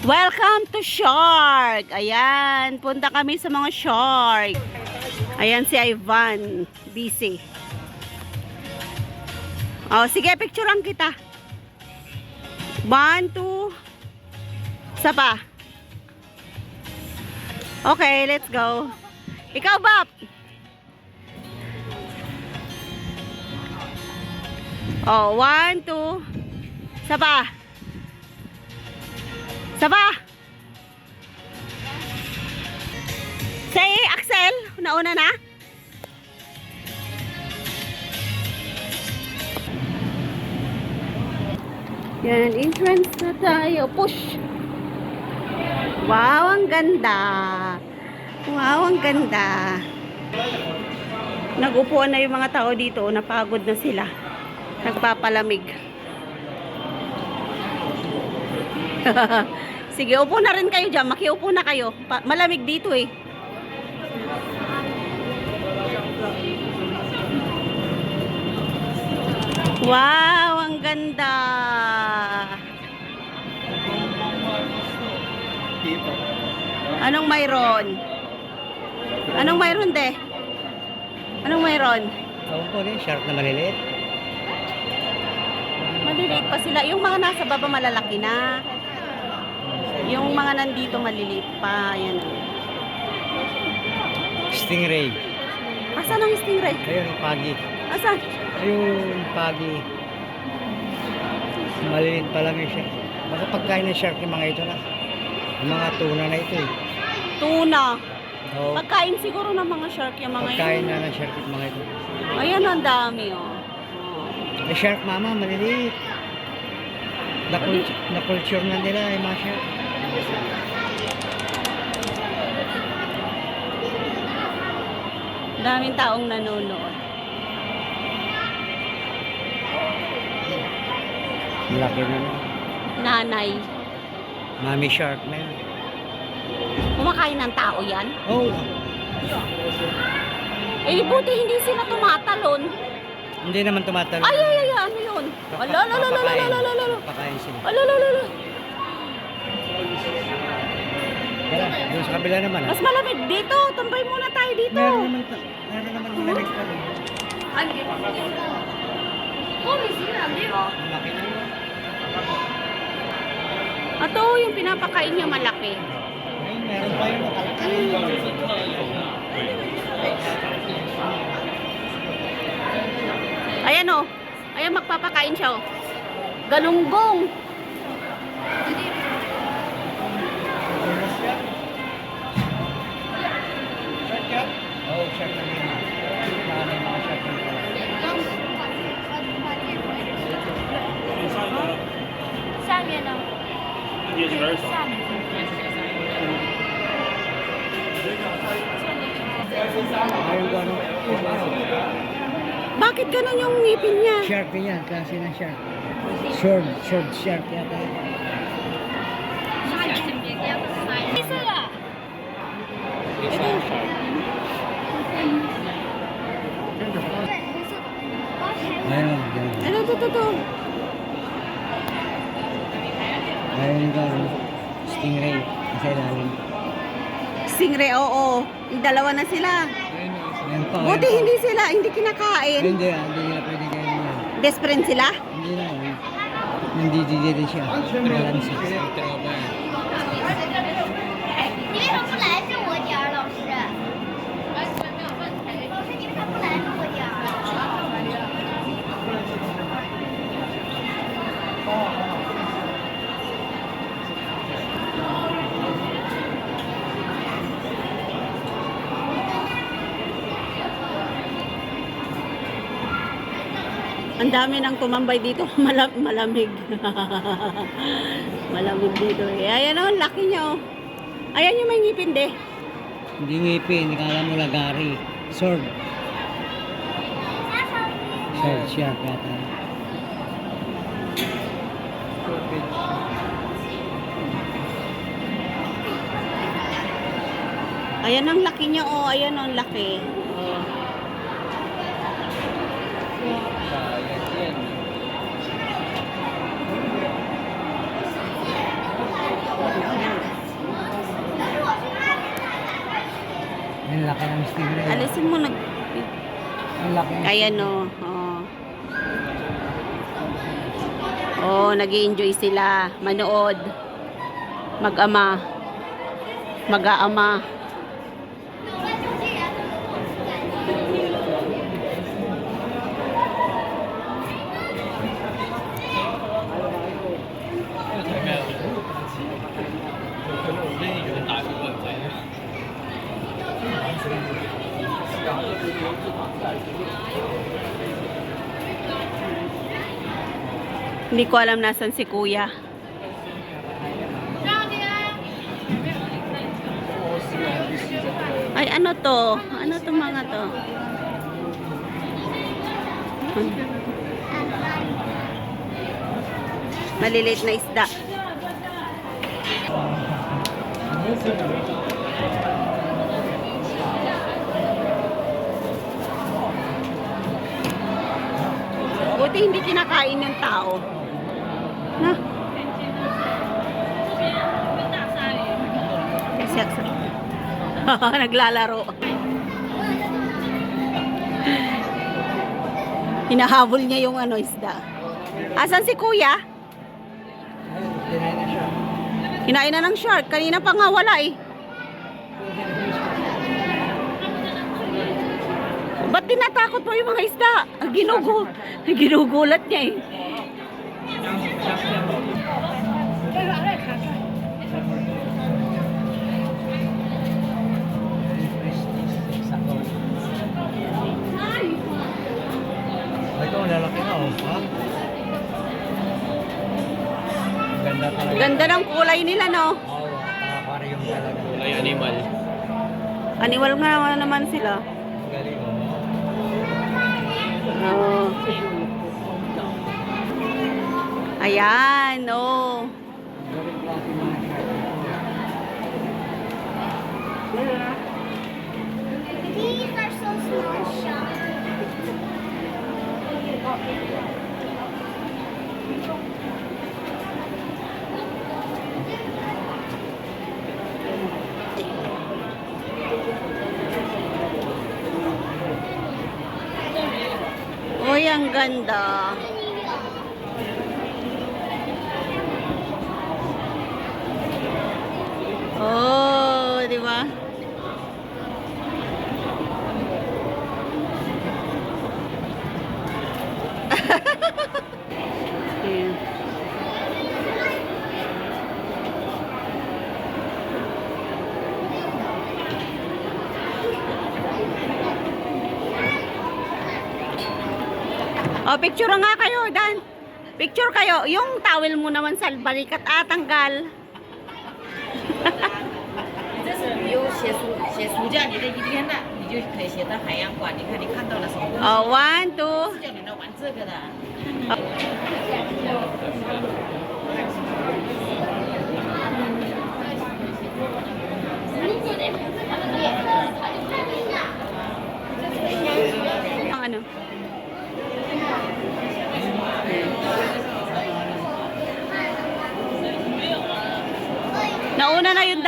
Welcome to Shark! Ayan, punta kami sa mga shark. Ayan si Ivan, busy. Oh, sige, picturean kita. One, two. Isa pa. Okay, let's go. Ikaw, Bap. Oh, one, two. Isa pa. Isa pa. Say, Axel, nauna na? Yan, entrance na tayo. Push! Wow, ang ganda. Wow, ang ganda. Nagupuan na yung mga tao dito. Napagod na sila. Nagpapalamig. Sige, upo na rin kayo dyan. Makiupo na kayo. Pa- malamig dito eh. Wow, ang ganda. Anong mayroon? Anong mayroon, de? Anong mayroon? Ewan ko rin, shark na maliliit. Maliliit pa sila. Yung mga nasa baba malalaki na. Yung mga nandito maliliit pa. Ayan. Stingray. Asan ang stingray? Ayun, pagi. Asan? Ayun, pagi. Maliliit pa lang yung shark. Baka pagkain ng shark yung mga ito na. Yung mga tuna na ito eh. Tuna. Oo, Pagkain siguro ng mga shark yung mga pagkain yun. na ng shark yung mga ito. Ayan, ang dami oh. Oh. Eh, shark mama, maliliit. Na-culture, na-culture na nila yung mga shark. Daming taong nanonood. Malaki na na. Nanay. Mami shark na yun. Kumakain ng tao yan? Oh, Eh, buti hindi sila tumatalon. hindi naman tumatalo. Ay, ay, ay, ano yun? Ala, ala, ala, ala, ala, ala, ala, ala. Pakain sila. Ala, ala, ala, doon sa kabila naman ah. Mas malamig dito. Tambay muna tayo dito. Meron naman, meron naman malamig pa rin. Malaki na yun. Ato, yung pinapakain niya malaki. Ay, meron pa yung nakalaki. Ayan o. Ayan, magpapakain siya o. Galunggong. shutter na yun. Marami mga shutter ano? Bakit ganun yung ngipin niya? Shark yan, klase ng shark. Short, short shark yata. Isa lang. Ito. Ganun. Ano to, to, to? Ayun ko ano. Stingray. Nasa ilalim. Stingray, oo. Yung Dalawa na sila. Ayun pa. Buti ayun pa. hindi sila, hindi kinakain. Hindi, ah, hindi nila pwede kainin yan. Best friend sila? Hindi na. Hindi, hindi rin siya. Balance. 你 Ang dami nang tumambay dito. Malam malamig. malamig dito eh. Ayan o, laki niya o. Ayan yung may ngipin de. Hindi ngipin, kala mo lagari. Sword. Sword shark yata. Ayan ang laki niya o. Ayan ang laki. Oh. laki Ang laki. ng Kaya no. Oh. Oh, nag enjoy sila. Manood. Mag-ama. Mag-aama. Hindi ko alam nasan si kuya. Ay, ano to? Ano to mga to? Maliliit na isda. Buti hindi kinakain ng tao. Na? Sex. Naglalaro. Hinahabol niya yung ano isda. Asan si kuya? Kinain na ng shark. Kanina pa nga wala eh. Ba't tinatakot mo yung mga isda? Ang Ginugu ginugulat niya eh. Ganda talaga. Ganda ng kulay nila no. Oo, aquarium talaga. Kulay animal. Animal nga naman naman sila. Galing oh. Oh. Ayan, oh. Mga shark. These are so small, Sean. 跟的。O, picture nga kayo, Dan. Picture kayo. Yung towel mo naman sa balikat at ah, tanggal. oh, one, two. Oh.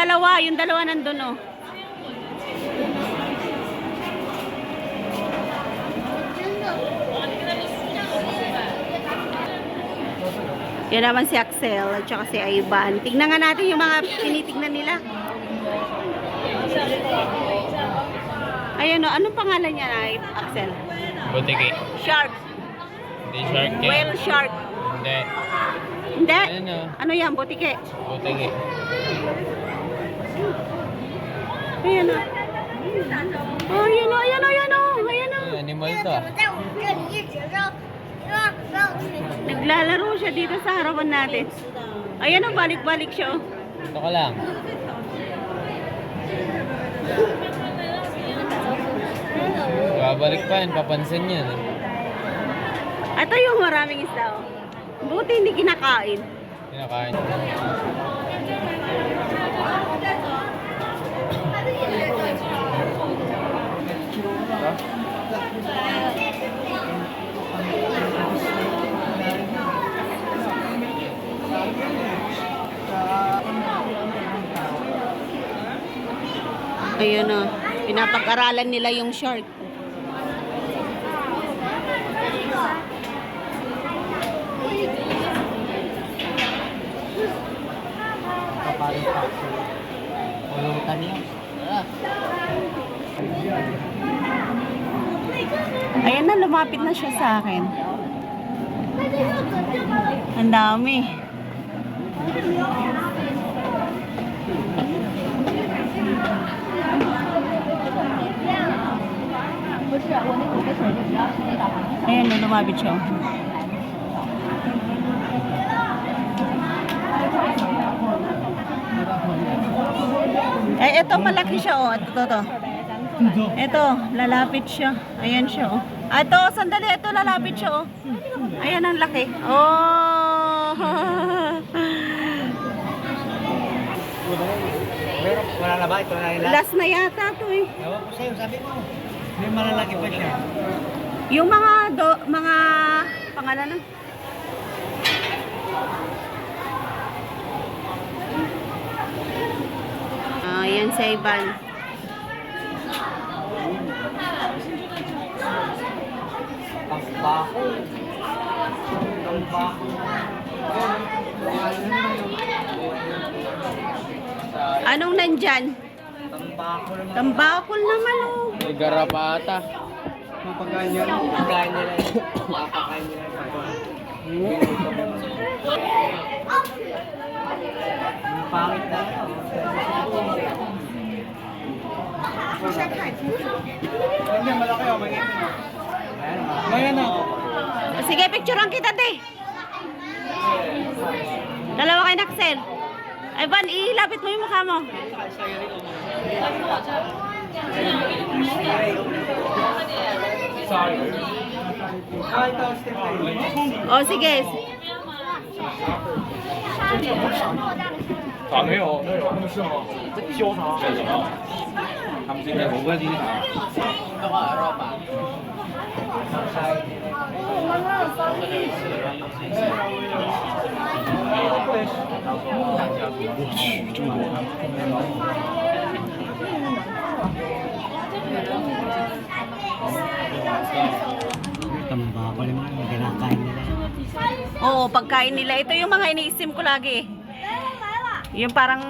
Dalawa. Yung dalawa nandun, oh. Yan naman si Axel at saka si Ivan. Tignan nga natin yung mga tinitignan nila. Ayan o, anong pangalan niya, Ay- Axel? Butiki. Shark. Hindi shark. Whale shark. Hindi. Hindi? Ayan o. Ano yan, butike? Butiki. Ayan na. Oh, ayan na, ayan na, ayan na. Ayan na. Animal to. Naglalaro siya dito sa harapan natin. Ayan na, balik-balik siya. Oh. Ito ka lang. Babalik pa yan, papansin yan. Ito eh. yung maraming isda. Oh. Buti hindi kinakain. Kinakain. Ayun o. Pinapag-aralan nila yung shark. Kapalit pa. Pulutan niya. Ayan na, lumapit na siya sa akin. Ang dami. Ayan na, lumapit siya. Eh, ito malaki siya, oh. Ito, ito, ito. Ito, lalapit siya. Ayan siya, oh. Ah, Ito, sandali. Ito, lalapit siya, oh. Ayan ang laki. Oh! Wala na ba? Ito na nila. Last na yata to, eh. Ewan ko sa'yo, sabi mo. May malalaki pa siya. Yung mga, do, mga, pangalan na. Ah, yan sa Ivan. Anong nandyan? Naman. Tambakol naman, oh. May garapata. Yung pagkain nila, pagkain nila, papakain nila yung pagkain. Yung pangit na. Hindi, malaki o, mangit na. Ayan, malaki. Sige, picturean kita, te. Dalawa kay Naxel. Ivan, ilapit mo yung mukha mo. Sorry. Oh, sige. 咋没有？那有他们是吗？交叉这什么？他们今天五个金啥？ Tambako naman yung kinakain nila. Oo, pagkain nila. Ito yung mga iniisim ko lagi. Yung parang,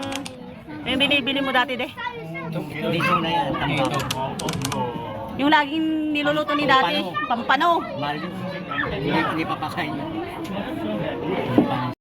yung binibili mo dati, de. Dito na yan, tambako. Yung laging niluluto ni dati. Pampano. Mahal yun. Hindi, hindi papakain yun. Pampano.